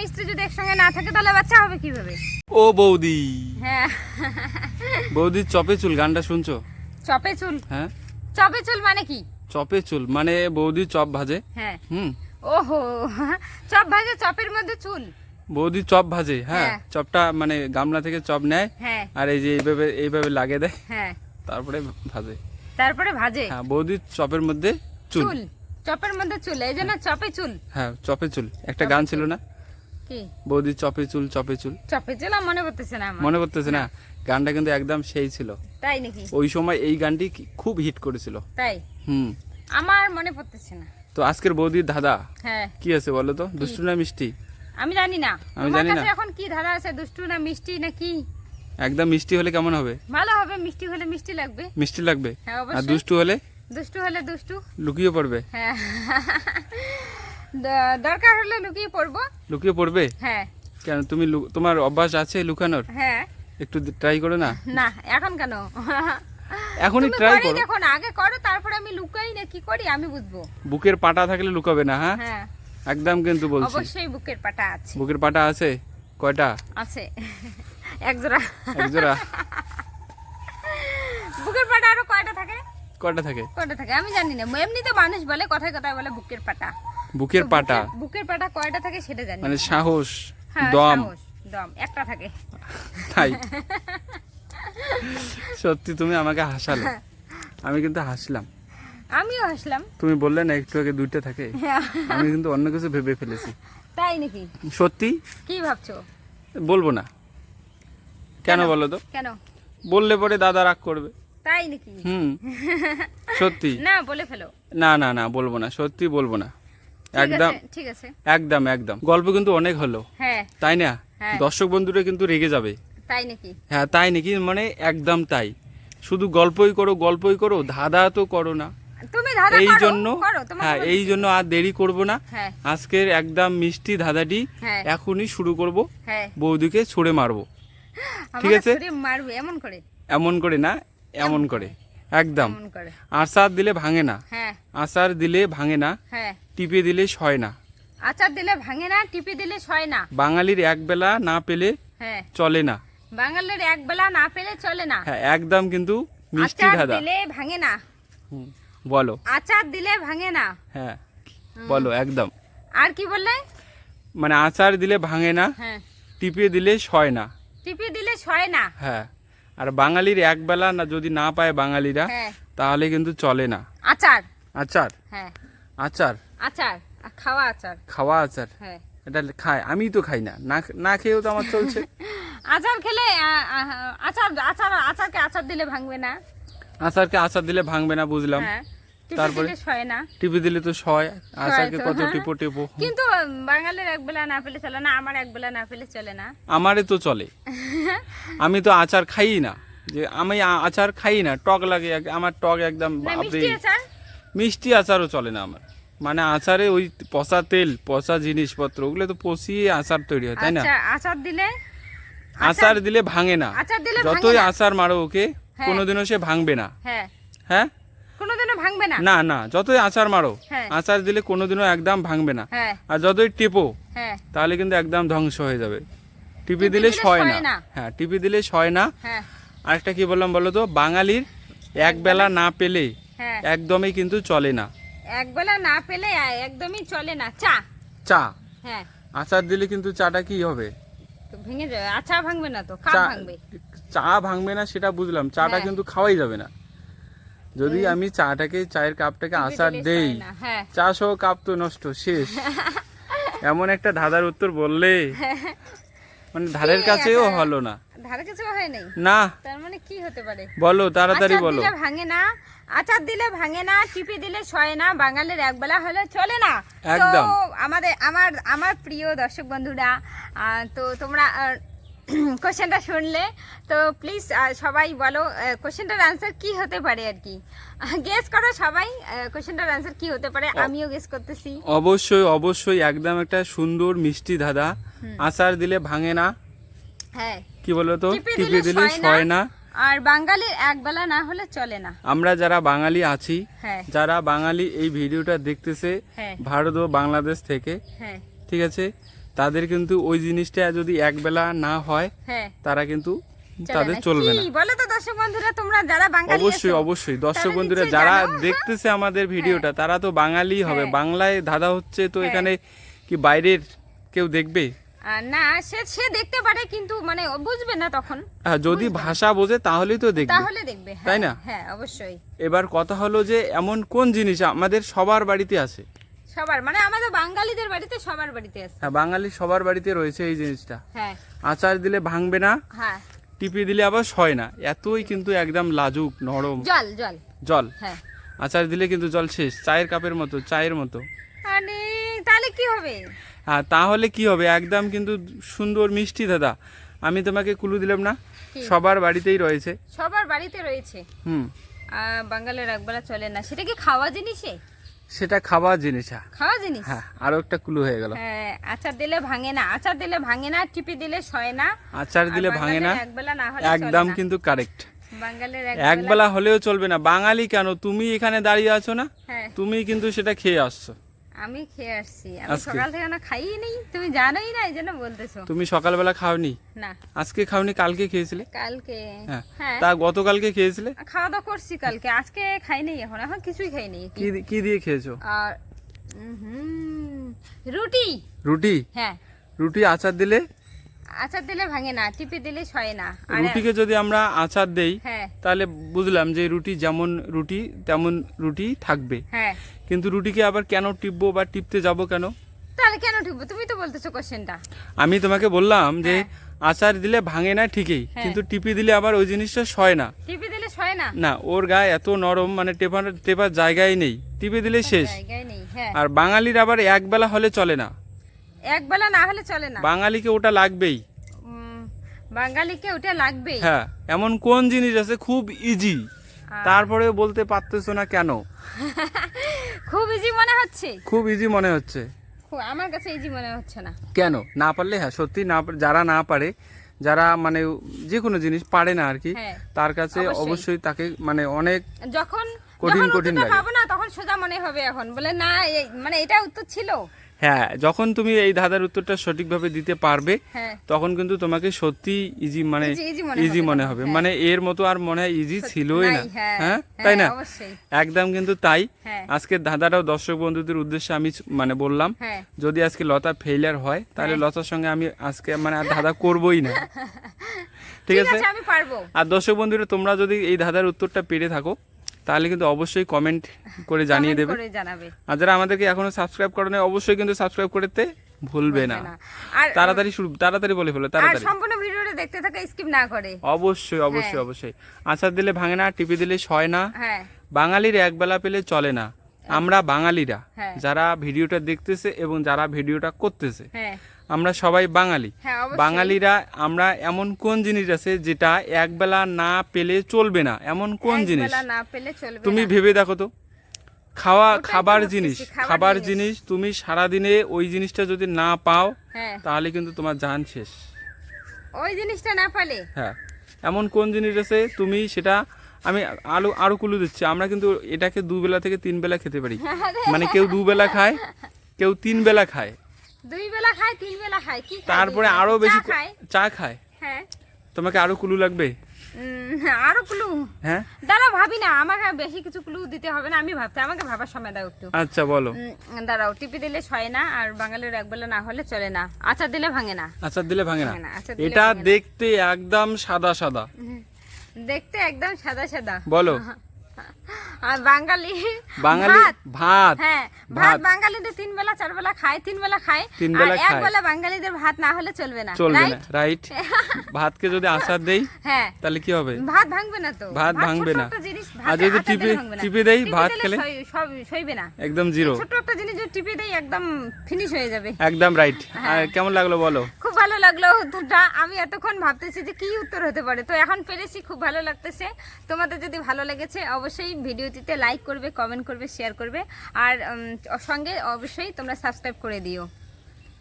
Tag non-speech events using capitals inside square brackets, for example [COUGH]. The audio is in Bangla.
স্বামী স্ত্রী যদি একসঙ্গে না থাকে তাহলে বাচ্চা হবে কীভাবে? ও বৌদি। হ্যাঁ। বৌদির চপে চুল গানটা শুনছো? চপে চুল? হ্যাঁ। চপে চুল মানে কি? চপে চুল মানে বৌদি চপ ভাজে। হ্যাঁ। হুম। ওহো চপ ভাজে চপের মধ্যে চুল? বৌদি চপ ভাজে হ্যাঁ। হ্যাঁ। চপটা মানে গামলা থেকে চপ নেয় হ্যাঁ। আর এই যে এইভাবে এইভাবে লাগিয়ে দেয় হ্যাঁ। তারপরে ভাজে। তারপরে ভাজে? হ্যাঁ বৌদির চপের মধ্যে চুল। চপের মধ্যে চুল এই জন্য চপে চুল। হ্যাঁ চপে চুল। একটা গান ছিল না? বৌদি চপে চুল চপে চুল। চপে চুল মনে করতেছে না মনে করতেছে না? গানটা কিন্তু একদম সেই ছিল। তাই নাকি? ওই সময় এই গানটি খুব হিট করেছিল। তাই? হুম। আমার মনে পড়তেছে না। তো আজকের বৌদির দাদা হ্যাঁ। কি আছে বলো তো? দুষ্টু না মিষ্টি? আমি জানি না। আমি জানি না। এখন কি ধারা আছে? দুষ্টু না মিষ্টি না কি? একদম মিষ্টি হলে কেমন হবে? ভালো হবে মিষ্টি হলে মিষ্টি লাগবে। মিষ্টি লাগবে। হ্যাঁ আর দুষ্টু হলে? দুষ্টু হলে দুষ্টু। লুকিয়ে পড়বে। হ্যাঁ। [LAUGHS] দরকার হলে লুকিয়ে পড়ব। লুকিয়ে পড়বে? হ্যাঁ। কেন তুমি তোমার অভ্যাস আছে লুকানোর? হ্যাঁ। একটু ট্রাই করো না? না এখন কেন? এখনই ট্রাই করো। দেখো না আগে করো তারপরে আমি লুকাই না কি করি আমি বুঝব। বুকের পাটা থাকলে লুকাবে না হ্যাঁ? হ্যাঁ। একদম কিন্তু বলছি। অবশ্যই বুকের পাটা আছে। বুকের পাটা আছে? কয়টা? আছে। এক জোড়া। এক জোড়া। বুকের পাটা আরও কয়টা থাকে? কয়টা থাকে? কয়টা থাকে? আমি জানি না। এমনিতে মানুষ বলে কথায় কথায় বলে বুকের পাটা। বুকের পাটা। বুকের- পাটা কয়টা থাকে সেটা জানি। মানে সাহস হ্যাঁ, দম। দম। একটা থাকে। তাই? [LAUGHS] সত্যি তুমি আমাকে হাসালে। আমি কিন্তু হাসলাম। আমিও হাসলাম। তুমি বললে না একটু আগে দুইটা থাকে। আমি কিন্তু অন্য কিছু ভেবে ফেলেছি। তাই নাকি? সত্যি? কি ভাবছ? বলব না। কেন? বলো তো? কেন? বললে পরে দাদা রাগ করবে। তাই নাকি? হুম। সত্যি। না বলে ফেলো। না না না বলব না। সত্যি বলব না। একদম। ঠিক আছে। একদম একদম। গল্প কিন্তু অনেক হলো। হ্যাঁ। তাই না? হ্যাঁ। দর্শক বন্ধুরা কিন্তু রেগে যাবে। তাই নাকি? হ্যাঁ তাই নাকি? মানে একদম তাই। শুধু গল্পই করো গল্পই করো ধাঁধা তো করো না। এই জন্য হ্যাঁ এই জন্য আর দেরি করব না। হ্যাঁ। আজকের একদম মিষ্টি ধাঁধাটি হ্যাঁ। এখনই শুরু করব। বৌদিকে ছুড়ে মারবো। ঠিক আছে? মারবে এমন করে? এমন করে না এমন করে। একদম। আচার দিলে ভাঙে না। আচার দিলে ভাঙে না। টিপে দিলে সয় না। আচার দিলে ভাঙে না টিপি দিলে সয় না। বাঙালির একবেলা না পেলে হ্যাঁ। চলে না। বাঙালির এক বেলা না পেলে চলে না। হ্যাঁ একদম কিন্তু মিষ্টি আচার ধাঁধা। দিলে ভাঙে না। হুম, বলো। আচার দিলে ভাঙে না। হ্যাঁ বলো একদম আর কি বললে? মানে আচার দিলে ভাঙে না হ্যাঁ। টিপে দিলে সয় না। টিপি দিলে সয় না। হ্যাঁ আর বাঙালির একবেলা না যদি না পায় বাঙালিরা হ্যাঁ। তাহলে কিন্তু চলে না। আচার। আচার? হ্যাঁ। আচার? আচার খাওয়া আচার। খাওয়া আচার? হ্যাঁ। এটা খায় আমি তো খাই না। না খেয়েও তো আমার চলছে। [LAUGHS] আচার খেলে আচার আচার আচারকে আচার দিলে ভাঙবে না। আচারকে আচার দিলে ভাঙবে না বুঝলাম। হ্যাঁ তারপরে? সয় না। টিপে দিলে তো সয় আচারকে কত হ্যাঁ। টিপো টিপো। কিন্তু বাঙালির এক বেলা না পেলে চলে না আমার এক বেলা না পেলে চলে না। আমারে তো চলে। [LAUGHS] আমি তো আচার খাই না। যে আমি আচার খাই না টক লাগে আমার টক একদম মিষ্টি আচারও চলে না আমার। মানে আচারে ওই পচা তেল পচা জিনিসপত্র ওগুলো তো পচিয়ে আচার তৈরি হয় তাই না? আচ্ছা আচার দিলে? আচার দিলে ভাঙে না। যতই আচার মারো ওকে হ্যাঁ। কোনোদিনও সে ভাঙবে না। হ্যাঁ। হ্যাঁ? কোনোদিনও ভাঙবে না? না না যতই আচার মারো হ্যাঁ। আচার দিলে কোনোদিনও একদম ভাঙবে না। আর যতই টেপো তাহলে কিন্তু একদম ধ্বংস হয়ে যাবে। টিপি দিলে সয় না। হ্যাঁ টিপি দিলে সয় না। আরেকটা কি বললাম বলো তো? বাঙালির এক বেলা না পেলে একদমই কিন্তু চলে না। এক বেলা না পেলে একদমই চলে না। চা? চা? হ্যাঁ। আচার দিলে কিন্তু চাটা কি হবে? ভেঙে যাবে। আচা ভাঙবে না তো কাপ চা ভাঙবে? চা ভাঙবে না সেটা বুঝলাম। চাটা হ্যাঁ। কিন্তু খাওয়াই যাবে না। যদি আমি চাটাকে চায়ের কাপটাকে আচার দেই হ্যাঁ। চা সহ কাপ তো নষ্ট শেষ। এমন একটা ধাঁধার উত্তর বললে মানে ধারের কাছেও হলো না। ধারে কিছু হয় নাই? না। তার মানে কি হতে পারে? বলো তাড়াতাড়ি বলো। ভাঙে না আচার দিলে ভাঙে না টিপি দিলে সয় না বাঙালির একবেলা হলে চলে না। তো আমাদের আমার আমার প্রিয় দর্শক বন্ধুরা তো তোমরা কোশ্চেনটা [CLEARS THROAT] শুনলে তো প্লিজ সবাই বলো কোশ্চেনটার আনসার কি হতে পারে আর কি? [LAUGHS] গেস করো সবাই কোশ্চেনটার আনসার কি হতে পারে? আমিও গেস করতেছি। অবশ্যই অবশ্যই একদম একটা সুন্দর মিষ্টি ধাঁধা। আচার দিলে ভাঙে না। হ্যাঁ। কি বলো তো টিপে দিলে সয় না। আর বাঙালির একবেলা না হলে চলে না। আমরা যারা বাঙালি আছি হ্যাঁ। যারা বাঙালি এই ভিডিওটা দেখতেছে হ্যাঁ। ভারত ও বাংলাদেশ থেকে হ্যাঁ। ঠিক আছে? তাদের কিন্তু ওই জিনিসটা যদি একবেলা না হয় তারা কিন্তু তাদের চলবে না। বলো তো দর্শক বন্ধুরা তোমরা যারা বাঙালি অবশ্যই অবশ্যই। দর্শক বন্ধুরা যারা দেখতেছে আমাদের ভিডিওটা তারা তো বাঙালি হবে। বাংলায় ধাঁধা হচ্ছে তো। এখানে কি বাইরের কেউ দেখবে? না সে সে দেখতে পারে কিন্তু মানে বুঝবে না তখন। হ্যাঁ, যদি ভাষা বোঝে তাহলেই তো দেখবে। তাহলে দেখবে হ্যাঁ, তাই না? হ্যাঁ অবশ্যই। এবার কথা হলো যে এমন কোন জিনিস আমাদের সবার বাড়িতে আছে? সবার মানে আমাদের বাঙালিদের বাড়িতে সবার বাড়িতে আছে। হ্যাঁ বাঙালি সবার বাড়িতে রয়েছে এই জিনিসটা। হ্যাঁ। আচার দিলে ভাঙবে না হ্যাঁ। টিপে দিলে আবার সয় না। এতই কিন্তু একদম লাজুক নরম। জল জল। জল? হ্যাঁ। আচার দিলে কিন্তু জল শেষ চায়ের কাপের মতো চায়ের মতো। তাহলে কি হবে? তাহলে কি হবে? একদম কিন্তু সুন্দর মিষ্টি দাদা। আমি তোমাকে কুলু দিলাম না। সবার বাড়িতেই রয়েছে। সবার বাড়িতে রয়েছে? হুম। বাঙালির একবেলা চলে না। সেটা কি খাওয়া জিনিসে? সেটা খাওয়া জিনিস হ্যাঁ। খাওয়া জিনিস? হ্যাঁ আরও একটা কুলু হয়ে গেল। হ্যাঁ আচার দিলে ভাঙে না। আচার দিলে ভাঙে না টিপি দিলে সয় না। আচার দিলে ভাঙে না একবেলা না হলে একদম কিন্তু কারেক্ট একবেলা একবেলা হলেও চলবে না। বাঙালি কেন? তুমি এখানে দাঁড়িয়ে আছো না? হ্যাঁ। তুমি কিন্তু সেটা খেয়ে আসছো। আমি খেয়ে আসছি। আমি সকাল থেকে না খাইই নেই। তুমি জানোই না এই জন্য বলতেছো। তুমি সকালবেলা খাওনি? না। আজকে খাওনি কালকে খেয়েছিলে? কালকে। হ্যাঁ। হ্যাঁ। তা গতকালকে খেয়েছিলে? খাওয়া দাওয়া করছি কালকে। আজকে খাই নেই এখন এখন কিছুই খাই নেই। কি কি দিয়ে খেয়েছো? আর রুটি। রুটি? হ্যাঁ। রুটি আচার দিলে? আচার দিলে ভাঙে না টিপে দিলে সয় না। রুটিকে যদি আমরা আচার দেই হ্যাঁ। তাহলে বুঝলাম যে রুটি যেমন রুটি তেমন রুটি থাকবে। হ্যাঁ। কিন্তু রুটিকে আবার কেন টিপবো বা টিপতে যাব কেন? তাহলে কেন টিপবো? তুমি তো বলতেছো কোশ্চেনটা আমি তোমাকে বললাম যে হ্যাঁ। আচার দিলে ভাঙে না ঠিকই। কিন্তু টিপি দিলে আবার ওই জিনিসটা সয় না। টিপে দিলে সয় না? না ওর গায়ে এত নরম মানে টেপার টেপার জায়গায় নেই। টিপে দিলে শেষ। হ্যাঁ। আর বাঙালির আবার একবেলা হলে চলে না। একবেলা না হলে চলে না। বাঙালিকে ওটা লাগবেই। বাঙালিকে ওটা লাগবেই। হ্যাঁ এমন কোন জিনিস আছে খুব ইজি তারপরে বলতে পারতেছো না কেন? [LAUGHS] খুব ইজি মনে হচ্ছে? খুব ইজি মনে হচ্ছে। আমার কাছে ইজি মনে হচ্ছে না। কেন? না পারলে হ্যাঁ সত্যি না যারা না পারে যারা মানে যে কোনো জিনিস পারে না আর কি হ্যাঁ তার কাছে অবশ্যই। তাকে মানে অনেক যখন কঠিন কঠিন লাগে। না তখন সোজা মনে হবে এখন। বলে না মানে এটা উত্তর ছিল? হ্যাঁ যখন তুমি এই ধাঁধার উত্তরটা সঠিকভাবে দিতে পারবে হ্যাঁ। তখন কিন্তু তোমাকে সত্যি ইজি মানে ইজি মনে হবে হ্যাঁ। মানে এর মতো আর মনে হয় ইজি ছিলই না। হ্যাঁ হ্যাঁ তাই না? একদম কিন্তু তাই। আজকে ধাঁধাটাও দর্শক বন্ধুদের উদ্দেশ্যে আমি মানে বললাম যদি আজকে লতা ফেইলিয়ার হয় তাহলে। লতার সঙ্গে আমি আজকে মানে আর ধাঁধা করবই না। [LAUGHS] ঠিক আছে? আর দর্শক বন্ধুরা তোমরা যদি এই ধাঁধার উত্তরটা পেরে থাকো তাহলে কিন্তু অবশ্যই কমেন্ট করে জানিয়ে দেবে। আর যারা আমাদেরকে এখনও সাবস্ক্রাইব করে নেয় অবশ্যই কিন্তু সাবস্ক্রাইব করতে ভুলবে না। তাড়াতাড়ি শুরু তাড়াতাড়ি বলে ফেলো তাড়াতাড়ি। সম্পূর্ণ ভিডিওটা দেখতে থাকা স্কিপ না করে। অবশ্যই অবশ্যই হ্যাঁ। অবশ্যই। আচার দিলে ভাঙে না টিপি দিলে সয় না। হ্যাঁ। বাঙালির একবেলা পেলে চলে না। আমরা বাঙালিরা হ্যাঁ। যারা ভিডিওটা দেখতেছে এবং যারা ভিডিওটা করতেছে। হ্যাঁ। আমরা সবাই বাঙালি। হ্যাঁ বাঙালিরা আমরা এমন কোন জিনিস আছে যেটা একবেলা না পেলে চলবে না? এমন কোন জিনিস? একবেলা না পেলে চলবে তুমি ভেবে দেখো তো। খাওয়া খাবার জিনিস। খাবার জিনিস। তুমি সারাদিনে ওই জিনিসটা যদি না পাও হ্যাঁ। তাহলে কিন্তু তোমার জান শেষ। ওই জিনিসটা না পালে? হ্যাঁ। এমন কোন জিনিস আছে তুমি সেটা আমি আরও আরও কুলু দিচ্ছি। আমরা কিন্তু এটাকে দুবেলা থেকে তিন বেলা খেতে পারি। [LAUGHS] মানে কেউ দুবেলা খায় কেউ তিন বেলা খায়। দুই বেলা খায় তিন বেলা খায়। কি তারপরে আরও বেশি চা খায়। হ্যাঁ। তোমাকে আরও কুলু লাগবে? আরও ক্লু? হ্যাঁ? দাঁড়াও ভাবি না আমাকে বেশি কিছু ক্লু দিতে হবে না আমি ভাবতে আমাকে ভাবার সময় দাও একটু। আচ্ছা বলো। দাঁড়াও টিপি দিলে সয় না আর বাঙালির একবেলা না হলে চলে না। আচার দিলে ভাঙে না। আচার দিলে ভাঙে না। এটা দেখতে একদম সাদা সাদা। দেখতে একদম সাদা সাদা। বলো। [LAUGHS] আর বাঙালি বাঙালি ভাত। হ্যাঁ ভাত। বাঙালিদের তিন বেলা চার বেলা খায় তিন বেলা খায়। তিন বেলা এক বেলা বাঙালিদের ভাত না হলে চলবে না চলবে না রাইট [LAUGHS] ভাতকে যদি দেই হ্যাঁ। তাহলে কি হবে? ভাত ভাঙবে না তো। ভাত ভাঙবে না। আর যদি টিপে- টিপে দেই ভাত খেলে? সব- সইবে না। একদম জিরো। ছোট একটা জিনিস যদি টিপে দেই একদম ফিনিশ হয়ে যাবে। একদম রাইট হ্যাঁ। আর কেমন লাগল বলো? খুব ভালো লাগল উত্তরটা। আমি এতক্ষণ ভাবতেছি যে কি উত্তর হতে পারে। তো এখন পেরেছি খুব ভালো লাগতেছে। তোমাদের যদি ভালো লেগেছে অবশ্যই ভিডিওটিতে লাইক করবে কমেন্ট করবে শেয়ার করবে। আর সঙ্গে অবশ্যই তোমরা সাবস্ক্রাইব করে দিও।